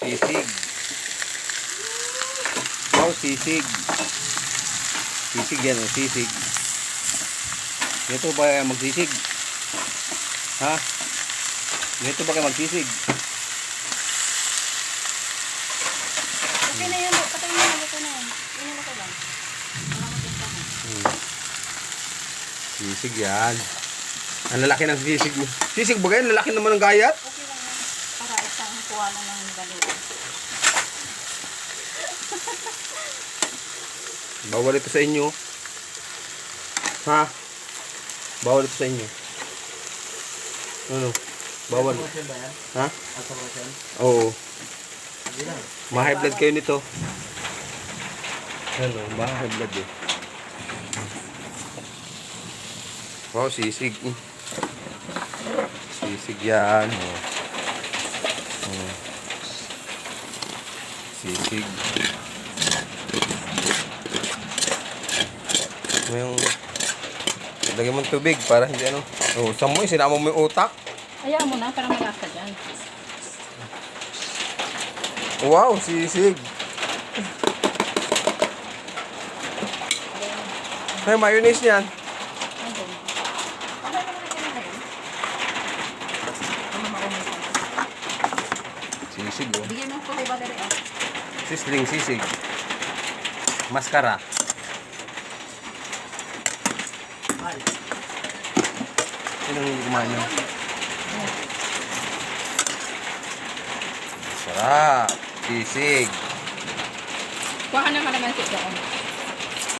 Sisig. Wow, sisig. Sisig yan, oh, sisig. Ito ba kayo magsisig? Ha? Ito ba kayo magsisig? Okay na yun. Patay na yun. Ito na yun. Inilo ko lang. Hmm. Sisig yan. Ang lalaki ng sisig mo. Sisig ba kayo? Lalaki naman ng gayat? Okay lang yan. Para isang kuha na ng baluan. Bawal ito sa inyo. Ha? Bawal ito sa inyo. Ano? Bawal. Ha? Oo. Ma-high blood kayo nito. Ano? Ma-high blood eh. Wow, sisig. Sisig yan. Oh. Oh. Sisig. Ano yung... Lagyan mo ng tubig para hindi ano. Oh, samoy, sinama mo yung utak. Ayaw mo na para malasa dyan. Wow, sisig. May mayonnaise niyan. Ayun. Okay na natin na yun. Ano maumay ka? Sisig, oh. Bigyan mo ko kay Valerie. ah. Sisling, sisig. Maskara. Ay, Sino yung kumain yun? Sarap. Sisig. Kuha ka ng kalamansi doon.